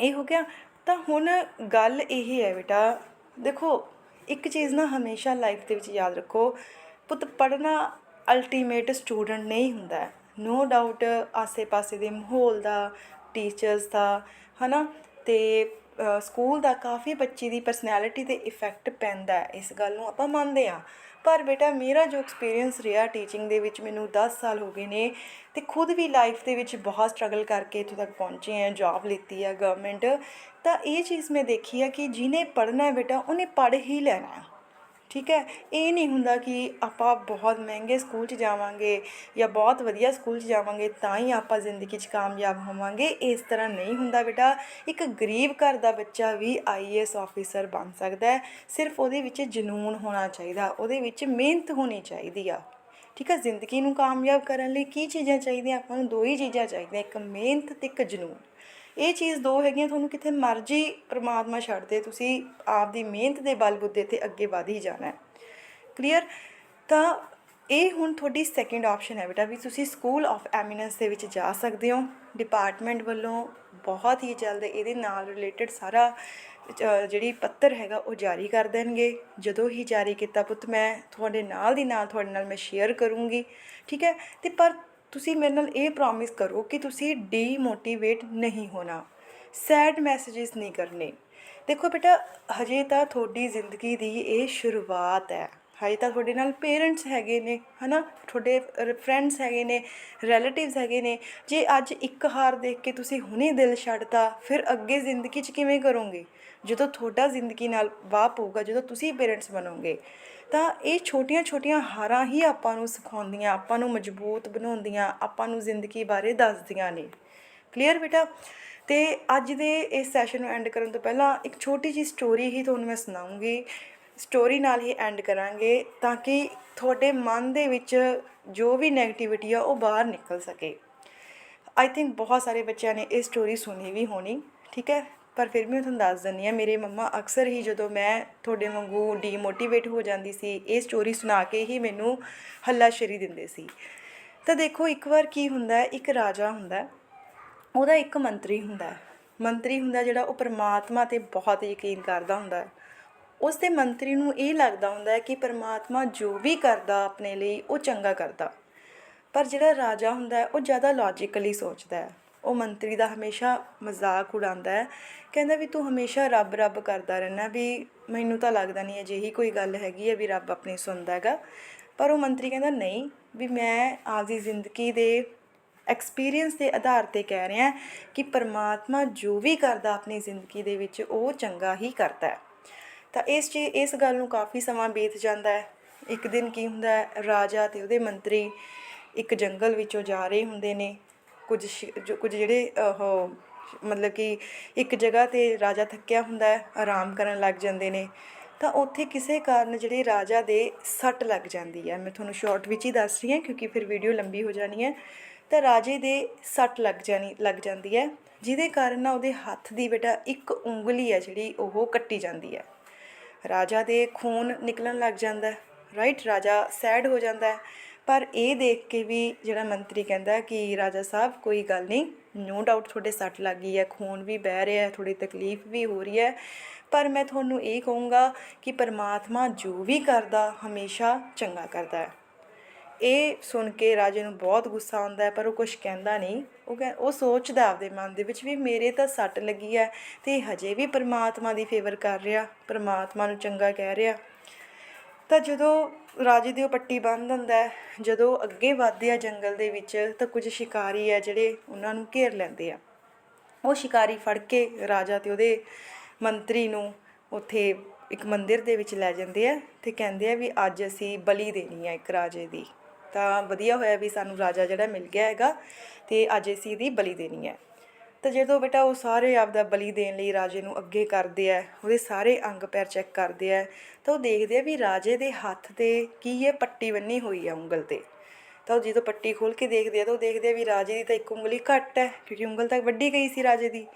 ਇਹ ਹੋ ਗਿਆ। ਤਾਂ ਹੁਣ ਗੱਲ ਇਹ ਹੈ ਬੇਟਾ ਦੇਖੋ ਇੱਕ ਚੀਜ਼ ਨਾ ਹਮੇਸ਼ਾ ਲਾਈਫ ਦੇ ਵਿੱਚ ਯਾਦ ਰੱਖੋ ਪੁੱਤ ਪੜ੍ਹਨਾ ਅਲਟੀਮੇਟ ਸਟੂਡੈਂਟ ਨਹੀਂ ਹੁੰਦਾ। ਨੋ ਡਾਊਟ ਆਸੇ-ਪਾਸੇ ਦੇ ਮਾਹੌਲ ਦਾ ਟੀਚਰਸ ਦਾ ਹਨਾ? ਤੇ ਅ, ਸਕੂਲ ਦਾ ਕਾਫੀ ਬੱਚੀ ਦੀ ਪਰਸਨੈਲਿਟੀ ਤੇ ਇਫੈਕਟ ਪੈਂਦਾ ਹੈ, ਇਸ ਗੱਲ ਨੂੰ ਆਪਾਂ ਮੰਨਦੇ ਹਾਂ। ਪਰ ਬੇਟਾ, ਮੇਰਾ ਜੋ ਐਕਸਪੀਰੀਅੰਸ ਰਿਹਾ ਟੀਚਿੰਗ ਦੇ ਵਿੱਚ ਮੈਨੂੰ 10 ਸਾਲ ਹੋ ਗਏ ਨੇ ਤੇ ਖੁਦ ਵੀ ਲਾਈਫ ਦੇ ਵਿੱਚ ਬਹੁਤ ਸਟਰਗਲ ਕਰਕੇ ਇੱਥੋਂ ਤੱਕ ਪਹੁੰਚੇ ਆ ਜੌਬ ਲਿੱਤੀ ਆ ਗਵਰਨਮੈਂਟ ਤਾਂ ਇਹ ਚੀਜ਼ ਮੈਂ ਦੇਖੀ ਆ ਕਿ ਜਿਹਨੇ ਪੜ੍ਹਨਾ ਹੈ ਬੇਟਾ, ਉਹਨੇ ਪੜ੍ਹ ਹੀ ਲੈਣਾ ਹੈ। ਠੀਕ ਹੈ? ਇਹ ਨਹੀਂ ਹੁੰਦਾ ਕਿ ਆਪਾਂ ਬਹੁਤ ਮਹਿੰਗੇ ਸਕੂਲ 'ਚ ਜਾਵਾਂਗੇ ਜਾਂ ਬਹੁਤ ਵਧੀਆ ਸਕੂਲ 'ਚ ਜਾਵਾਂਗੇ ਤਾਂ ਹੀ ਆਪਾਂ ਜ਼ਿੰਦਗੀ 'ਚ ਕਾਮਯਾਬ ਹੋਵਾਂਗੇ। ਇਸ ਤਰ੍ਹਾਂ ਨਹੀਂ ਹੁੰਦਾ ਬੇਟਾ। ਇੱਕ ਗਰੀਬ ਘਰ ਦਾ ਬੱਚਾ ਵੀ ਆਈਏਐਸ ਆਫੀਸਰ ਬਣ ਸਕਦਾ ਹੈ। ਸਿਰਫ ਉਹਦੇ ਵਿੱਚ ਜਨੂਨ ਹੋਣਾ ਚਾਹੀਦਾ। ਉਹਦੇ ਵਿੱਚ ਮਿਹਨਤ ਹੋਣੀ ਚਾਹੀਦੀ ਆ। ਠੀਕ ਹੈ? ਜ਼ਿੰਦਗੀ ਨੂੰ ਕਾਮਯਾਬ ਕਰਨ ਲਈ ਕੀ ਚੀਜ਼ਾਂ ਚਾਹੀਦੀਆਂ? ਆਪਾਂ ਨੂੰ ਦੋ ਹੀ ਚੀਜ਼ਾਂ ਚਾਹੀਦੀਆਂ। ਇੱਕ ਮਿਹਨਤ ਤੇ ਇੱਕ ਜਨੂਨ। ਇਹ ਚੀਜ਼ ਦੋ ਹੈਗੀਆਂ, ਤੁਹਾਨੂੰ ਕਿਤੇ ਮਰਜ਼ੀ ਪ੍ਰਮਾਤਮਾ ਛੱਡ ਦੇ, ਤੁਸੀਂ ਆਪਦੀ ਮਿਹਨਤ ਦੇ ਬਲਬੁੱਤੇ ਤੇ ਅੱਗੇ ਵਧ ਹੀ ਜਾਣਾ ਹੈ। ਕਲੀਅਰ ਤਾਂ ਇਹ ਹੁਣ ਤੁਹਾਡੀ ਸੈਕਿੰਡ ਆਪਸ਼ਨ ਹੈ ਬੇਟਾ, ਵੀ ਤੁਸੀਂ ਸਕੂਲ ਆਫ ਐਮੀਨੈਂਸ ਦੇ ਵਿੱਚ ਜਾ ਸਕਦੇ ਹੋ। ਡਿਪਾਰਟਮੈਂਟ ਵੱਲੋਂ ਬਹੁਤ ਹੀ ਜਲਦ ਇਹਦੇ ਨਾਲ ਰਿਲੇਟਡ ਸਾਰਾ ਜਿਹੜੀ ਪੱਤਰ ਹੈਗਾ, ਉਹ ਜਾਰੀ ਕਰ ਦੇਣਗੇ। ਜਦੋਂ ਹੀ ਜਾਰੀ ਕੀਤਾ ਪੁੱਤ ਮੈਂ, ਤੁਹਾਡੇ ਨਾਲ ਦੀ ਨਾਲ, ਤੁਹਾਡੇ ਨਾਲ ਮੈਂ ਸ਼ੇਅਰ ਕਰੂੰਗੀ। ਠੀਕ ਹੈ? ਤੇ ਪਰ ਤੁਸੀਂ ਮੇਰੇ ਨਾਲ ਇਹ ਪ੍ਰੋਮਿਸ ਕਰੋ ਕਿ ਤੁਸੀਂ ਡੀਮੋਟੀਵੇਟ ਨਹੀਂ ਹੋਣਾ। ਸੈਡ ਮੈਸੇजेस ਨਹੀਂ ਕਰਨੇ। ਦੇਖੋ ਬੇਟਾ, ਹਜੇ ਤਾਂ ਤੁਹਾਡੀ ਜ਼ਿੰਦਗੀ ਦੀ ਇਹ ਸ਼ੁਰੂਆਤ ਹੈ। ਹਜੇ ਤਾਂ ਤੁਹਾਡੇ ਨਾਲ ਪੇਰੈਂਟਸ ਹੈਗੇ ਨੇ, ਹਨਾ? ਤੁਹਾਡੇ ਫਰੈਂਡਸ ਹੈਗੇ ਨੇ ਰਿਲੇਟਿਵਸ ਹੈਗੇ ਨੇ। ਜੇ ਅੱਜ ਇੱਕ ਹਾਰ ਦੇਖ ਕੇ ਤੁਸੀਂ ਹੁਣੇ ਦਿਲ ਛੱਡਤਾ, ਫਿਰ ਅੱਗੇ ਜ਼ਿੰਦਗੀ 'ਚ ਕਿਵੇਂ ਕਰੋਗੇ? ਜਦੋਂ ਤੁਹਾਡਾ ਜ਼ਿੰਦਗੀ ਨਾਲ ਵਾਹ ਪਊਗਾ, ਜਦੋਂ ਤੁਸੀਂ ਪੇਰੈਂਟਸ ਬਣੋਗੇ। ਤਾਂ ਇਹ ਛੋਟੀਆਂ-ਛੋਟੀਆਂ ਹਾਰਾਂ ਹੀ ਆਪਾਂ ਨੂੰ ਸਿਖਾਉਂਦੀਆਂ, ਆਪਾਂ ਨੂੰ ਮਜ਼ਬੂਤ ਬਣਾਉਂਦੀਆਂ, ਆਪਾਂ ਨੂੰ ਜ਼ਿੰਦਗੀ ਬਾਰੇ ਦੱਸਦੀਆਂ ਨੇ। ਕਲੀਅਰ ਬੇਟਾ? ਤੇ ਅੱਜ ਦੇ ਇਸ ਸੈਸ਼ਨ ਨੂੰ ਐਂਡ ਕਰਨ ਤੋਂ ਪਹਿਲਾਂ ਇੱਕ ਛੋਟੀ ਜੀ ਸਟੋਰੀ ਹੀ ਤੁਹਾਨੂੰ ਮੈਂ ਸੁਣਾਉਂਗੀ। ਸਟੋਰੀ ਨਾਲ ਹੀ ਐਂਡ ਕਰਾਂਗੇ ਤਾਂ ਕਿ ਤੁਹਾਡੇ ਮਨ ਦੇ ਵਿੱਚ ਜੋ ਵੀ 네ਗੇਟਿਵਿਟੀ ਆ ਉਹ ਬਾਹਰ ਨਿਕਲ ਸਕੇ। ਆਈ ਥਿੰਕ ਬਹੁਤ ਸਾਰੇ ਬੱਚਿਆਂ ਨੇ ਇਹ ਸਟੋਰੀ ਸੁਣੀ ਵੀ ਹੋਣੀ, ਠੀਕ ਹੈ? ਪਰ ਫਿਰ ਵੀ ਮੈਂ ਤੁਹਾਨੂੰ ਦੱਸ ਦਿੰਦੀ ਹਾਂ, ਮੇਰੇ ਮੰਮਾ ਅਕਸਰ ਹੀ ਜਦੋਂ ਮੈਂ ਤੁਹਾਡੇ ਵਾਂਗੂ ਡੀਮੋਟੀਵੇਟ ਹੋ ਜਾਂਦੀ ਸੀ, ਇਹ ਸਟੋਰੀ ਸੁਣਾ ਕੇ ਹੀ ਮੈਨੂੰ ਹੱਲਾਸ਼ੇਰੀ ਦਿੰਦੇ ਸੀ। ਤਾਂ ਦੇਖੋ, ਇੱਕ ਵਾਰ ਕੀ ਹੁੰਦਾ ਇੱਕ ਰਾਜਾ ਹੁੰਦਾ ਉਹਦਾ ਇੱਕ ਮੰਤਰੀ ਹੁੰਦਾ ਮੰਤਰੀ ਹੁੰਦਾ ਜਿਹੜਾ ਉਹ ਪਰਮਾਤਮਾ ਤੇ ਬਹੁਤ ਯਕੀਨ ਕਰਦਾ ਹੁੰਦਾ ਉਸ ਦੇ ਮੰਤਰੀ ਨੂੰ ਇਹ ਲੱਗਦਾ ਹੁੰਦਾ ਕਿ ਪਰਮਾਤਮਾ ਜੋ ਵੀ ਕਰਦਾ ਆਪਣੇ ਲਈ, ਉਹ ਚੰਗਾ ਕਰਦਾ। ਪਰ ਜਿਹੜਾ ਰਾਜਾ ਹੁੰਦਾ ਉਹ ਜ਼ਿਆਦਾ ਲੌਜੀਕਲੀ ਸੋਚਦਾ ਹੈ। ਉਹ ਮੰਤਰੀ ਦਾ ਹਮੇਸ਼ਾ ਮਜ਼ਾਕ ਉਡਾਉਂਦਾ ਹੈ। ਕਹਿੰਦਾ ਵੀ ਤੂੰ ਹਮੇਸ਼ਾ ਰੱਬ ਰੱਬ ਕਰਦਾ ਰਹਿਣਾ ਵੀ ਮੈਨੂੰ ਤਾਂ ਲੱਗਦਾ ਨਹੀਂ ਅਜਿਹੀ ਕੋਈ ਗੱਲ ਹੈਗੀ ਹੈ ਵੀ ਰੱਬ ਆਪਣੀ ਸੁਣਦਾ ਹੈਗਾ। ਪਰ ਉਹ ਮੰਤਰੀ ਕਹਿੰਦਾ, ਨਹੀਂ, ਵੀ ਮੈਂ ਆਪਦੀ ਜ਼ਿੰਦਗੀ ਦੇ ਐਕਸਪੀਰੀਅੰਸ ਦੇ ਆਧਾਰ ਤੇ ਕਹਿ ਰਿਹਾ ਕਿ ਪਰਮਾਤਮਾ ਜੋ ਵੀ ਕਰਦਾ ਆਪਣੀ ਜ਼ਿੰਦਗੀ ਦੇ ਵਿੱਚ ਉਹ ਚੰਗਾ ਹੀ ਕਰਦਾ ਹੈ। ਤਾਂ ਇਸ ਚੀ, ਇਸ ਗੱਲ ਨੂੰ ਕਾਫੀ ਸਮਾਂ ਬੀਤ ਜਾਂਦਾ ਹੈ। ਇੱਕ ਦਿਨ ਕੀ ਹੁੰਦਾ ਹੈ, ਰਾਜਾ ਤੇ ਉਹਦੇ ਮੰਤਰੀ ਇੱਕ ਜੰਗਲ ਵਿੱਚੋਂ ਜਾ ਰਹੇ ਹੁੰਦੇ ਨੇ। ਕੁਝ ਸ਼ਿ- ਜੋ ਕੁਝ ਜਿਹੜੇ ਉਹ, ਮਤਲਬ ਕਿ ਇੱਕ ਜਗ੍ਹਾ ਤੇ ਰਾਜਾ ਥੱਕਿਆ ਹੁੰਦਾ ਹੈ, ਆਰਾਮ ਕਰਨ ਲੱਗ ਜਾਂਦੇ ਨੇ, ਤਾਂ ਉੱਥੇ ਕਿਸੇ ਕਾਰਨ ਜਿਹੜੇ ਰਾਜਾ ਦੇ ਸੱਟ ਲੱਗ ਜਾਂਦੀ ਹੈ। ਮੈਂ ਤੁਹਾਨੂੰ ਸ਼ਾਰਟ ਵਿੱਚ ਹੀ ਦੱਸ ਰਹੀ ਹਾਂ, ਕਿਉਂਕਿ ਫਿਰ ਵੀਡੀਓ ਲੰਬੀ ਹੋ ਜਾਣੀ ਹੈ। ਤਾਂ ਰਾਜੇ ਦੇ ਸੱਟ ਲੱਗ ਜਾਣੀ, ਲੱਗ ਜਾਂਦੀ ਹੈ, ਜਿਹਦੇ ਕਾਰਨ ਨਾ ਉਹਦੇ ਹੱਥ ਦੀ ਬੇਟਾ ਇੱਕ ਉਂਗਲੀ ਹੈ ਜਿਹੜੀ, ਉਹ ਕੱਟੀ ਜਾਂਦੀ ਹੈ। ਰਾਜਾ ਦੇ ਖੂਨ ਨਿਕਲਣ ਲੱਗ ਜਾਂਦਾ ਰਾਈਟ ਰਾਜਾ ਸੈਡ ਹੋ ਜਾਂਦਾ ਹੈ। ਪਰ ਇਹ ਦੇਖ ਕੇ ਵੀ ਜਿਹੜਾ ਮੰਤਰੀ ਕਹਿੰਦਾ ਕਿ ਰਾਜਾ ਸਾਹਿਬ, ਕੋਈ ਗੱਲ ਨਹੀਂ ਨੋ ਡਾਊਟ ਤੁਹਾਡੇ ਸੱਟ ਲੱਗ ਗਈ ਹੈ, ਖੂਨ ਵੀ ਬਹਿ ਰਿਹਾ ਹੈ ਥੋੜੀ ਤਕਲੀਫ ਵੀ ਹੋ ਰਹੀ ਹੈ। ਪਰ ਮੈਂ ਤੁਹਾਨੂੰ ਇਹ ਕਹੂੰਗਾ ਕਿ ਪਰਮਾਤਮਾ ਜੋ ਵੀ ਕਰਦਾ, ਹਮੇਸ਼ਾ ਚੰਗਾ ਕਰਦਾ ਹੈ। ਇਹ ਸੁਣ ਕੇ ਰਾਜੇ ਨੂੰ ਬਹੁਤ ਗੁੱਸਾ ਆਉਂਦਾ ਹੈ, ਪਰ ਉਹ ਕੁਝ ਕਹਿੰਦਾ ਨਹੀਂ। ਉਹ ਕਹ, ਉਹ ਸੋਚਦਾ ਆਪਦੇ ਮਨ ਦੇ ਵਿੱਚ ਵੀ ਮੇਰੇ ਤਾਂ ਸੱਟ ਲੱਗੀ ਹੈ ਤੇ ਹਜੇ ਵੀ ਪਰਮਾਤਮਾ ਦੀ ਫੇਵਰ ਕਰ ਰਿਹਾ, ਪਰਮਾਤਮਾ ਨੂੰ ਚੰਗਾ ਕਹਿ ਰਿਹਾ। ਤਾਂ ਜਦੋਂ ਰਾਜੇ ਦੀ ਉਹ ਪੱਟੀ ਬੰਨ ਦਿੰਦਾ ਜਦੋਂ ਅੱਗੇ ਵੱਧਦੇ ਆ ਜੰਗਲ ਦੇ ਵਿੱਚ, ਤਾਂ ਕੁਝ ਸ਼ਿਕਾਰੀ ਆ ਜਿਹੜੇ ਉਹਨਾਂ ਨੂੰ ਘੇਰ ਲੈਂਦੇ ਆ। ਉਹ ਸ਼ਿਕਾਰੀ ਫੜ ਕੇ ਰਾਜਾ ਤੇ ਉਹਦੇ ਮੰਤਰੀ ਨੂੰ ਉੱਥੇ ਇੱਕ ਮੰਦਿਰ ਦੇ ਵਿੱਚ ਲੈ ਜਾਂਦੇ ਆ ਤੇ ਕਹਿੰਦੇ ਆ ਵੀ ਅੱਜ ਅਸੀਂ ਬਲੀ ਦੇਣੀ ਆ ਇੱਕ ਰਾਜੇ ਦੀ। ਤਾਂ ਵਧੀਆ ਹੋਇਆ ਵੀ ਸਾਨੂੰ ਰਾਜਾ ਜਿਹੜਾ ਮਿਲ ਗਿਆ ਹੈਗਾ ਤੇ ਅੱਜ ਅਸੀਂ ਇਹਦੀ ਬਲੀ ਦੇਣੀ ਹੈ ਤਾਂ ਜਦੋਂ ਬੇਟਾ ਉਹ ਸਾਰੇ ਆਪਦਾ ਬਲੀ ਦੇਣ ਲਈ ਰਾਜੇ ਨੂੰ ਅੱਗੇ ਕਰਦੇ ਆ, ਉਹਦੇ ਸਾਰੇ ਅੰਗ ਪੈਰ ਚੈੱਕ ਕਰਦੇ ਆ, ਤਾਂ ਉਹ ਦੇਖਦੇ ਆ ਵੀ ਰਾਜੇ ਦੇ ਹੱਥ ਤੇ ਕੀ ਇਹ ਪੱਟੀ ਬੰਨੀ ਹੋਈ ਆ ਉਂਗਲ ਤੇ। ਤਾਂ ਉਹ ਜਦੋਂ ਪੱਟੀ ਖੋਲ ਕੇ ਦੇਖਦੇ ਆ ਤਾਂ ਉਹ ਦੇਖਦੇ ਆ ਵੀ ਰਾਜੇ ਦੀ ਤਾਂ ਇੱਕ ਉਂਗਲੀ ਘੱਟ ਹੈ, ਕਿਉਂਕਿ ਉਂਗਲ ਤਾਂ ਵੱਡੀ ਗਈ ਸੀ ਰਾਜੇ ਦੀ।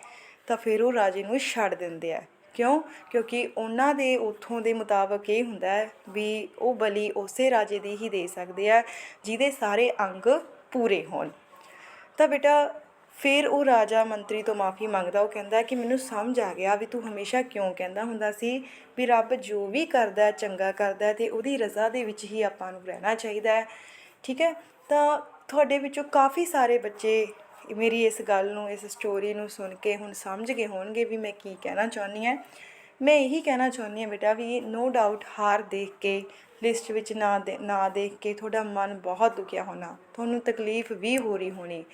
ਤਾਂ ਫਿਰ ਉਹ ਰਾਜੇ ਨੂੰ ਛੱਡ ਦਿੰਦੇ ਆ। ਕਿਉਂ? ਕਿਉਂਕਿ ਉਹਨਾਂ ਦੇ ਉਥੋਂ ਦੇ ਮੁਤਾਬਕ ਇਹ ਹੁੰਦਾ ਹੈ ਵੀ ਉਹ ਬਲੀ ਉਸੇ ਰਾਜੇ ਦੀ ਹੀ ਦੇ ਸਕਦੇ ਆ, ਜਿਹਦੇ ਸਾਰੇ ਅੰਗ ਪੂਰੇ ਹੋਣ। ਤਾਂ ਬੇਟਾ ਫਿਰ ਉਹ ਰਾਜਾ ਮੰਤਰੀ ਤੋਂ ਮਾਫੀ ਮੰਗਦਾ, ਉਹ ਕਹਿੰਦਾ ਕਿ ਮੈਨੂੰ ਸਮਝ ਆ ਗਿਆ ਵੀ ਤੂੰ ਹਮੇਸ਼ਾ ਕਿਉਂ ਕਹਿੰਦਾ ਹੁੰਦਾ ਸੀ ਵੀ ਰੱਬ ਜੋ ਵੀ ਕਰਦਾ ਚੰਗਾ ਕਰਦਾ ਹੈ ਤੇ ਉਹਦੀ ਰਜ਼ਾ ਦੇ ਵਿੱਚ ਹੀ ਆਪਾਂ ਨੂੰ ਰਹਿਣਾ ਚਾਹੀਦਾ ਹੈ। ਠੀਕ ਹੈ? ਤਾਂ ਤੁਹਾਡੇ ਵਿੱਚੋਂ ਕਾਫੀ ਸਾਰੇ ਬੱਚੇ ਮੇਰੀ ਇਸ ਗੱਲ ਨੂੰ, ਇਸ ਸਟੋਰੀ ਨੂੰ ਸੁਣ ਕੇ ਹੁਣ ਸਮਝ ਗਏ ਹੋਣਗੇ ਵੀ ਮੈਂ ਕੀ ਕਹਿਣਾ ਚਾਹੁੰਦੀ ਹਾਂ। ਮੈਂ ਇਹੀ ਕਹਿਣਾ ਚਾਹੁੰਦੀ ਹਾਂ ਬੇਟਾ ਵੀ ਨੋ ਡਾਊਟ ਹਾਰ ਦੇਖ ਕੇ ਲਿਸਟ ਵਿੱਚ ਨਾ ਦੇ, ਨਾ ਦੇਖ ਕੇ ਤੁਹਾਡਾ ਮਨ ਬਹੁਤ ਦੁਖਿਆ ਹੋਣਾ। ਤੁਹਾਨੂੰ ਤਕਲੀਫ ਵੀ ਹੋ ਰਹੀ ਹੋਣੀ।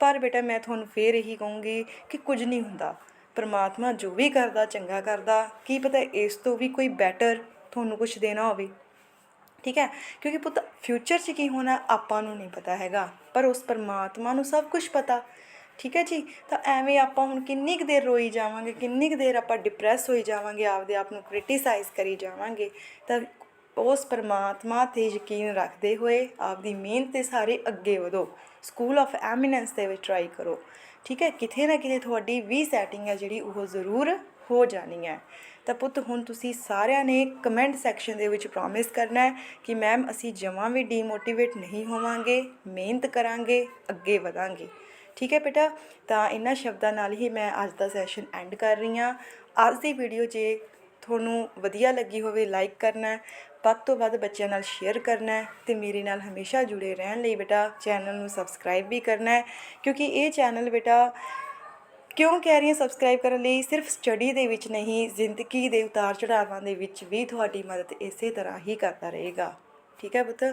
ਪਰ ਬੇਟਾ ਮੈਂ ਤੁਹਾਨੂੰ ਫੇਰ ਇਹੀ ਕਹੂੰਗੀ ਕਿ ਕੁਝ ਨਹੀਂ ਹੁੰਦਾ। ਪਰਮਾਤਮਾ ਜੋ ਵੀ ਕਰਦਾ, ਚੰਗਾ ਕਰਦਾ, ਕੀ ਪਤਾ ਇਸ ਤੋਂ ਵੀ ਕੋਈ ਬੈਟਰ ਤੁਹਾਨੂੰ ਕੁਝ ਦੇਣਾ ਹੋਵੇ। ਠੀਕ ਹੈ? ਕਿਉਂਕਿ ਪੁੱਤ ਫਿਊਚਰ 'ਚ ਕੀ ਹੋਣਾ ਆਪਾਂ ਨੂੰ ਨਹੀਂ ਪਤਾ ਹੈਗਾ, ਪਰ ਉਸ ਪਰਮਾਤਮਾ ਨੂੰ ਸਭ ਕੁਝ ਪਤਾ। ਠੀਕ ਹੈ ਜੀ? ਤਾਂ ਐਵੇਂ ਆਪਾਂ ਹੁਣ ਕਿੰਨੀ ਕੁ ਦੇਰ ਰੋਈ ਜਾਵਾਂਗੇ, ਕਿੰਨੀ ਕੁ ਦੇਰ ਆਪਾਂ ਡਿਪਰੈਸ ਹੋਈ ਜਾਵਾਂਗੇ, ਆਪਦੇ ਆਪ ਨੂੰ ਕ੍ਰਿਟਿਸਾਈਜ਼ ਕਰੀ ਜਾਵਾਂਗੇ, ਤਾਂ ਉਸ ਪਰਮਾਤਮਾ ਤੇ ਯਕੀਨ ਰੱਖਦੇ ਹੋਏ ਆਪਦੀ ਮਿਹਨਤ ਦੇ ਸਾਰੇ ਅੱਗੇ ਵਧੋ। ਸਕੂਲ ਆਫ ਐਮੀਨੈਂਸ ਦੇ ਵਿੱਚ ਟਰਾਈ ਕਰੋ। ਠੀਕ ਹੈ? ਕਿਤੇ ਨਾ ਕਿਤੇ ਤੁਹਾਡੀ ਵੀ ਸੈਟਿੰਗ ਹੈ ਜਿਹੜੀ ਉਹ ਜ਼ਰੂਰ ਹੋ ਜਾਣੀ ਹੈ। ਤਾਂ ਪੁੱਤ, ਹੁਣ ਤੁਸੀਂ ਸਾਰਿਆਂ ਨੇ ਕਮੈਂਟ ਸੈਕਸ਼ਨ ਦੇ ਵਿੱਚ ਪ੍ਰੋਮਿਸ ਕਰਨਾ ਹੈ ਕਿ ਮੈਮ ਅਸੀਂ ਜਮਾਂ ਵੀ ਡੀਮੋਟੀਵੇਟ ਨਹੀਂ ਹੋਵਾਂਗੇ, ਮਿਹਨਤ ਕਰਾਂਗੇ, ਅੱਗੇ ਵਧਾਂਗੇ। ਠੀਕ ਹੈ ਬੇਟਾ? ਤਾਂ ਇਹਨਾਂ ਸ਼ਬਦਾਂ ਨਾਲ ਹੀ ਮੈਂ ਅੱਜ ਦਾ ਸੈਸ਼ਨ ਐਂਡ ਕਰ ਰਹੀ ਹਾਂ। ਅੱਜ ਦੀ ਵੀਡੀਓ ਜੇ ਤੁਹਾਨੂੰ ਵਧੀਆ ਲੱਗੀ ਹੋਵੇ ਲਾਈਕ ਕਰਨਾ ਵੱਧ ਤੋਂ ਵੱਧ ਬੱਚਿਆਂ ਨਾਲ ਸ਼ੇਅਰ ਕਰਨਾ ਹੈ ਤੇ ਮੇਰੇ ਨਾਲ ਹਮੇਸ਼ਾ ਜੁੜੇ ਰਹਿਣ ਲਈ ਬੇਟਾ ਚੈਨਲ ਨੂੰ ਸਬਸਕ੍ਰਾਈਬ ਵੀ ਕਰਨਾ ਹੈ, ਕਿਉਂਕਿ ਇਹ ਚੈਨਲ ਬੇਟਾ ਕਿਉਂ ਕਹਿ ਰਹੀ ਹਾਂ ਸਬਸਕ੍ਰਾਈਬ ਕਰਨ ਲਈ? ਸਿਰਫ ਸਟੱਡੀ ਦੇ ਵਿੱਚ ਨਹੀਂ, ਜ਼ਿੰਦਗੀ ਦੇ ਉਤਾਰ ਚੜਾਵਾਂ ਦੇ ਵਿੱਚ ਵੀ ਤੁਹਾਡੀ ਮਦਦ ਇਸੇ ਤਰ੍ਹਾਂ ਹੀ ਕਰਦਾ ਰਹੇਗਾ। ਠੀਕ ਹੈ ਪੁੱਤ?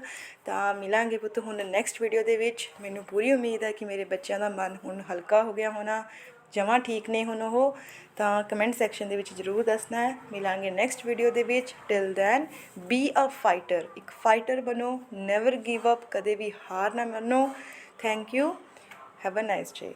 ਤਾਂ ਮਿਲਾਂਗੇ ਪੁੱਤ ਹੁਣ ਨੈਕਸਟ ਵੀਡੀਓ ਦੇ ਵਿੱਚ। ਮੈਨੂੰ ਪੂਰੀ ਉਮੀਦ ਹੈ ਕਿ ਮੇਰੇ ਬੱਚਿਆਂ ਦਾ ਮਨ ਹੁਣ ਹਲਕਾ ਹੋ ਗਿਆ ਹੋਣਾ। ਜਮਾਂ ਠੀਕ ਨੇ ਹੁਣ ਉਹ, ਤਾਂ ਕਮੈਂਟ ਸੈਕਸ਼ਨ ਦੇ ਵਿੱਚ ਜਰੂਰ ਦੱਸਣਾ ਹੈ। ਮਿਲਾਂਗੇ ਨੈਕਸਟ ਵੀਡੀਓ ਦੇ ਵਿੱਚ। Till then be a fighter ਇੱਕ ਫਾਈਟਰ ਬਣੋ ਨੈਵਰ ਗਿਵ ਅਪ ਕਦੇ ਵੀ ਹਾਰ ਨਾ ਮੰਨੋ। Thank you have a nice day